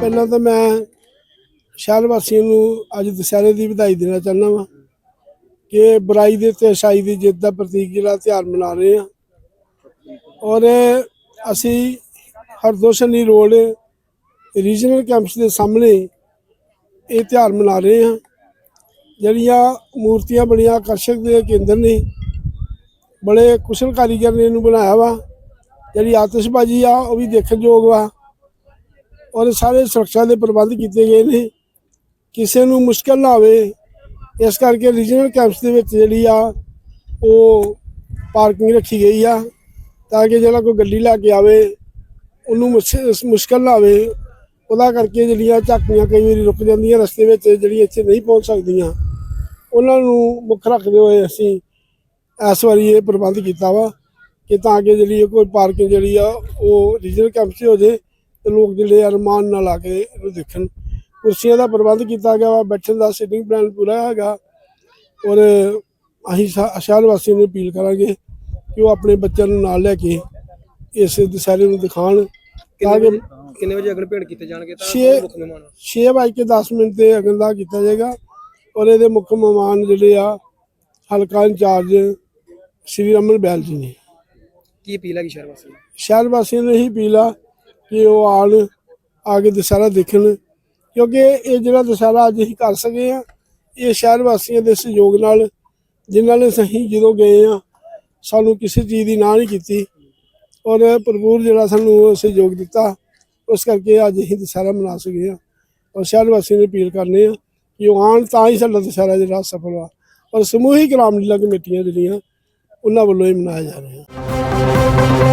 ਪਹਿਲਾਂ ਤਾਂ ਮੈਂ ਸ਼ਹਿਰ ਵਾਸੀਆਂ ਨੂੰ ਅੱਜ ਦੁਸਹਿਰੇ ਦੀ ਵਧਾਈ ਦੇਣਾ ਚਾਹੁੰਦਾ ਵਾਂ ਕਿ ਬੁਰਾਈ ਦੇ ਤੇ ਅਛਾਈ ਦੀ ਜਿੱਤ ਦਾ ਪ੍ਰਤੀਕ ਜਿਹੜਾ ਤਿਉਹਾਰ ਮਨਾ ਰਹੇ ਹਾਂ। ਔਰ ਅਸੀਂ ਹਰਦੋਸ਼ਨੀ ਰੋਡ ਰੀਜਨਲ ਕੈਂਪਸ ਦੇ ਸਾਹਮਣੇ ਇਹ ਤਿਉਹਾਰ ਮਨਾ ਰਹੇ ਹਾਂ। ਜਿਹੜੀਆਂ ਮੂਰਤੀਆਂ ਬੜੀਆਂ ਆਕਰਸ਼ਕ ਦੇ ਕੇਂਦਰ ਨੇ, ਬੜੇ ਕੁਸ਼ਲ ਕਾਰੀਗਰ ਨੇ ਇਹਨੂੰ ਬਣਾਇਆ ਵਾ। ਜਿਹੜੀ ਆਤਿਸ਼ਬਾਜ਼ੀ ਆ, ਉਹ ਵੀ ਦੇਖਣ ਯੋਗ ਵਾ। ਔਰ ਸਾਰੇ ਸੁਰੱਖਿਆ ਦੇ ਪ੍ਰਬੰਧ ਕੀਤੇ ਗਏ ਨੇ। ਕਿਸੇ ਨੂੰ ਮੁਸ਼ਕਲ ਨਾ ਆਵੇ। ਇਸ ਕਰਕੇ ਰੀਜਨਲ ਕੈਂਪਸ ਦੇ ਵਿੱਚ ਜਿਹੜੀ ਆ, ਉਹ ਪਾਰਕਿੰਗ ਰੱਖੀ ਗਈ ਆ ਤਾਂ ਕਿ ਜਿਹੜਾ ਕੋਈ ਗੱਡੀ ਲੈ ਕੇ ਆਵੇ, ਉਹਨੂੰ ਮੁਸ਼- ਮੁਸ਼ਕਲ ਨਾ ਆਵੇ। ਉਹਦਾ ਕਰਕੇ ਜਿਹੜੀਆਂ ਝਾਕੀਆਂ ਕਈ ਵਾਰੀ ਰੁਕ ਜਾਂਦੀਆਂ ਰਸਤੇ ਵਿੱਚ, ਜਿਹੜੀਆਂ ਇੱਥੇ ਨਹੀਂ ਪਹੁੰਚ ਸਕਦੀਆਂ। ਉਹਨਾਂ ਨੂੰ ਮੁੱਖ ਰੱਖਦੇ ਹੋਏ ਅਸੀਂ ਇਸ ਵਾਰੀ ਇਹ ਪ੍ਰਬੰਧ ਕੀਤਾ ਵਾ ਕਿ ਤਾਂ ਕਿ ਜਿਹੜੀ ਕੋਈ ਪਾਰਕਿੰਗ ਜਿਹੜੀ ਆ, ਉਹ ਰੀਜਨਲ ਕੈਂਪ 'ਚ ਹੋ ਜੇ। ਤੇ ਲੋਕ ਜਿਹੜੇ ਅਰਮਾਨ ਨਾਲ ਆ ਕੇ ਇਹਨੂੰ ਦੇਖਣ। ਕੁਰਸੀਆਂ ਦਾ ਪ੍ਰਬੰਧ ਕੀਤਾ ਗਿਆ ਵਾ ਬੈਠਣ ਦਾ ਸਿਟਿੰਗ ਪਲਾਨ ਪੂਰਾ ਹੈਗਾ। ਔਰ ਅਸੀਂ ਸ਼ਹਿਰ ਵਾਸੀਆਂ ਨੂੰ ਅਪੀਲ ਕਰਾਂਗੇ ਕਿ ਉਹ ਆਪਣੇ ਬੱਚਿਆਂ ਨੂੰ ਨਾਲ ਲੈ ਕੇ ਇਸ ਦੁਸਹਿਰੇ ਨੂੰ ਦਿਖਾਣ ਤਾਂ ਕਿ ਕਿੰਨੇ ਵਜੇ ਅਗਨ ਭੇੜ ਕੀਤੇ ਜਾਣਗੇ ਤਾਂ ਮੁੱਖ ਮਹਿਮਾਨ 6 ਵਜੇ ਕੇ 10 ਮਿੰਟ ਤੇ ਅਗਨ ਦਾ ਕੀਤਾ ਜਾਏਗਾ। ਔਰ ਇਹਦੇ ਮੁੱਖ ਮਹਿਮਾਨ ਜਿਹੜੇ ਆ ਹਲਕਾ ਇੰਚਾਰਜ ਸ਼੍ਰੀ ਰਮਨ ਬੈਲ ਜੀ ਨੇ। ਕੀ ਅਪੀਲ ਹੈਗੀ ਸ਼ਹਿਰ ਵਾਸੀਆਂ ਨੂੰ? ਸ਼ਹਿਰ ਵਾਸੀਆਂ ਨੂੰ ਇਹੀ ਅਪੀਲ ਆ ਕਿ ਉਹ ਆਣ ਆ ਕੇ ਦੁਸਹਿਰਾ ਦੇਖਣ। ਕਿਉਂਕਿ ਇਹ ਜਿਹੜਾ ਦੁਸਹਿਰਾ ਅੱਜ ਅਸੀਂ ਕਰ ਸਕੇ ਆ ਇਹ ਸ਼ਹਿਰ ਵਾਸੀਆਂ ਦੇ ਸਹਿਯੋਗ ਨਾਲ, ਜਿਨ੍ਹਾਂ ਨੇ ਸਹੀ ਜਦੋਂ ਗਏ ਆ ਸਾਨੂੰ ਕਿਸੇ ਚੀਜ਼ ਦੀ ਨਾ ਨਹੀਂ ਕੀਤੀ। ਔਰ ਭਰਪੂਰ ਜਿਹੜਾ ਸਾਨੂੰ ਸਹਿਯੋਗ ਦਿੱਤਾ, ਉਸ ਕਰਕੇ ਅੱਜ ਅਸੀਂ ਦੁਸਹਿਰਾ ਮਨਾ ਸਕੇ ਆ ਔਰ ਸ਼ਹਿਰ ਵਾਸੀਆਂ ਨੂੰ ਅਪੀਲ ਕਰਨੇ ਆ ਕਿ ਉਹ ਆਉਣ ਤਾਂ ਹੀ ਸਾਡਾ ਦੁਸਹਿਰਾ ਜਿਹੜਾ ਸਫਲ ਵਾ ਔਰ ਸਮੂਹਿਕ ਰਾਮਲੀਲਾ ਕਮੇਟੀਆਂ ਜਿਹੜੀਆਂ, ਉਹਨਾਂ ਵੱਲੋਂ ਹੀ ਮਨਾਇਆ ਜਾ ਰਿਹਾ।